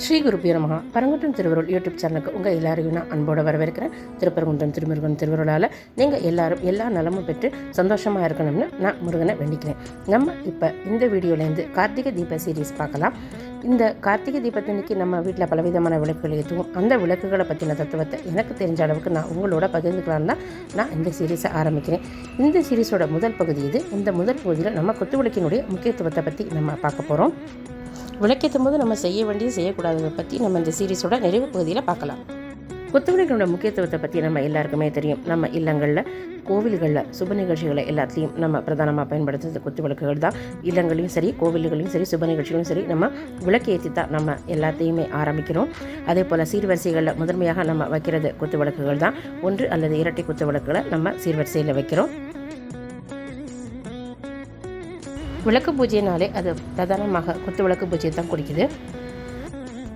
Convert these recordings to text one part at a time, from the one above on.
ஸ்ரீ குருபிய நமகா. பரங்குன்றம் திருவருள் யூடியூப் சேனலுக்கு உங்கள் எல்லாரையும் நான் அன்போடு வரவேற்கிறேன். திருப்பரங்குன்றம் திருமுருகன் திருவருளால் நீங்கள் எல்லாரும் எல்லா நலமும் பெற்று சந்தோஷமாக இருக்கணும்னு நான் முருகனை வேண்டிக்கிறேன். நம்ம இப்போ இந்த வீடியோலேருந்து கார்த்திகை தீப சீரீஸ் பார்க்கலாம். இந்த கார்த்திகை தீபத்தன்னைக்கு நம்ம வீட்டில் பலவிதமான விளக்குகள் ஏற்றுவோம் அந்த விளக்குகளை பற்றின தத்துவத்தை எனக்கு தெரிஞ்ச அளவுக்கு நான் உங்களோட பகிர்ந்துக்கலாம் தான் நான் இந்த சீரீஸை ஆரம்பிக்கிறேன். இந்த சீரீஸோட முதல் பகுதி இது. இந்த முதல் பகுதியில் நம்ம கொத்து விளக்கினுடைய முக்கியத்துவத்தை பற்றி நம்ம பார்க்க போகிறோம் விளக்கேற்றும் போது நம்ம செய்ய வேண்டியது செய்யக்கூடாததை பற்றி நம்ம இந்த சீரீஸோட நிறைவு பகுதியில் பார்க்கலாம். குத்துவிளக்கனோட முக்கியத்துவத்தை பற்றி நம்ம எல்லாருக்குமே தெரியும். நம்ம இல்லங்களில் கோவில்களில் சுப நிகழ்ச்சிகளை எல்லாத்தையும் நம்ம பிரதானமாக பயன்படுத்துறது குத்து விளக்குகள் தான். இல்லங்களையும் சரி கோவில்களையும் சரி சுப நிகழ்ச்சிகளும் சரி நம்ம விளக்கேற்றி தான் நம்ம எல்லாத்தையுமே ஆரம்பிக்கிறோம். அதே போல் சீர்வரிசைகளில் முதன்மையாக நம்ம வைக்கிறது குத்து விளக்குகள் தான். ஒன்று அல்லது இரட்டை குத்து விளக்குகளை நம்ம சீர்வரிசையில் வைக்கிறோம். விளக்கு பூஜைனாலே அது பிரதானமாக குத்து விளக்கு பூஜையை தான் குறிக்குது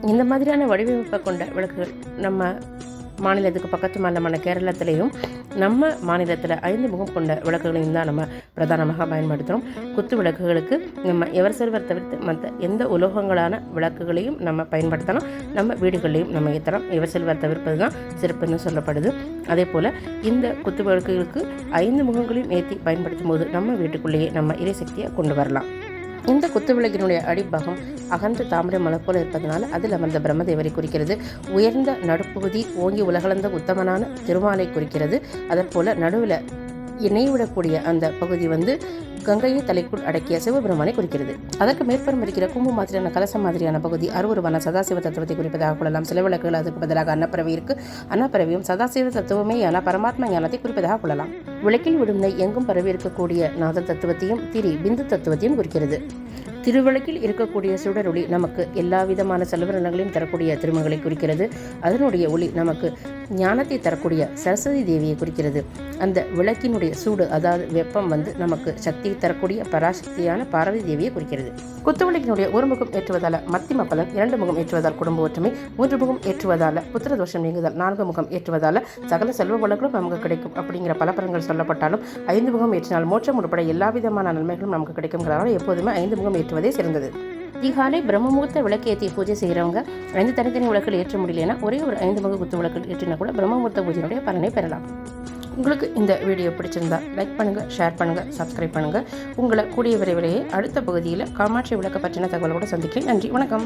இந்த மாதிரியான வடிவமைப்பை கொண்ட விளக்குகள் நம்ம மாநிலத்துக்கு பக்கத்து மாநிலமான கேரளத்திலையும் நம்ம மாநிலத்தில் ஐந்து முகம் கொண்ட விளக்குகளையும் தான் நம்ம பிரதானமாக பயன்படுத்துகிறோம் குத்து விளக்குகளுக்கு நம்ம எவர் செல்வர் தவிர்த்து மற்ற எந்த உலோகங்களான விளக்குகளையும் நம்ம பயன்படுத்தலாம். நம்ம வீடுகளையும் நம்ம ஏற்றலாம் எவர் செல்வர் தவிர்ப்பது தான் சிறப்புன்னு சொல்லப்படுது. அதே போல் இந்த குத்து விளக்குகளுக்கு ஐந்து முகங்களையும் ஏற்றி பயன்படுத்தும் போது நம்ம வீட்டுக்குள்ளேயே நம்ம இறைசக்தியை கொண்டு வரலாம். இந்த குத்துவிளக்கினுடைய அடிப்பாகம் அகன்ற தாமரை மலை போல இருப்பதனால் அதில் அமர்ந்த பிரம்மதேவரை குறிக்கிறது. உயர்ந்த நடுப்பகுதி ஓங்கி உலகளந்த உத்தமனான திருமாலை குறிக்கிறது. அதற்போல நடுவில் இணைவிடக்கூடிய அந்த பகுதி வந்து கங்கையை தலைக்குள் அடக்கிய சிவபெருமானை குறிக்கிறது. அதற்கு மேற்பரம் இருக்கிற கும்பு மாதிரியான கலச மாதிரியான பகுதி அருவருவான சதாசிவ தத்துவத்தை குறிப்பதாக கொள்ளலாம். சில விளக்குகள் அதுக்கு பதிலாக அன்னப்பறவை இருக்கு அன்னப்பறவையும் சதாசிவ தத்துவமே என பரமாத்ம ஞானத்தை குறிப்பதாக கொள்ளலாம். விளக்கில் விடும் நெய் எங்கும் பரவி இருக்கக்கூடிய நாத தத்துவத்தையும் திரி பிந்து தத்துவத்தையும் குறிக்கிறது. திருவிளக்கில் இருக்கக்கூடிய சுடர் ஒளி நமக்கு எல்லா விதமான செலவினங்களையும் தரக்கூடிய திருமகளை குறிக்கிறது. அதனுடைய ஒளி நமக்கு ஞானத்தை தரக்கூடிய சரஸ்வதி தேவியை குறிக்கிறது. அந்த விளக்கினுடைய சூடு அதாவது வெப்பம் வந்து நமக்கு சக்தியை தரக்கூடிய பராசக்தியான பார்வதி தேவியை குறிக்கிறது. குத்துவிளக்கினுடைய ஒரு முகம் ஏற்றுவதால் மத்திம பலன் இரண்டு முகம் ஏற்றுவதால் குடும்ப ஒற்றுமை மூன்று முகம் ஏற்றுவதால் புத்திர தோஷம் நீங்குதல் நான்கு முகம் ஏற்றுவதால் சகல செல்வ வளங்களும் நமக்கு கிடைக்கும் அப்படிங்கிற பல பலன்கள் சொல்லப்பட்டாலும் ஐந்து முகம் ஏற்றினால் மோட்சம் உட்பட எல்லா விதமான நன்மைகளும் நமக்கு கிடைக்குங்கிறதால எப்போதுமே ஐந்து முகம் ஏற்றுவதே சிறந்தது. அதிகாலை பிரம்மமுகூர்த்த விளக்கு ஏற்றி பூஜை செய்கிறவங்க ஐந்து தனித்தனி விளக்குகள் ஏற்ற முடியலன்னா ஒரே ஒரு ஐந்து முக குத்து விளக்குகள் ஏற்றினா கூட பிரம்மமுகூர்த்த பூஜையினுடைய பலனை பெறலாம். உங்களுக்கு இந்த வீடியோ பிடிச்சிருந்தா லைக் பண்ணுங்கள் ஷேர் பண்ணுங்கள் சப்ஸ்கிரைப் பண்ணுங்கள் உங்களை கூடிய விரைவிலேயே அடுத்த பகுதியில் காமாட்சி விளக்க பற்றின தகவலோடு சந்திக்கிறேன். நன்றி வணக்கம்.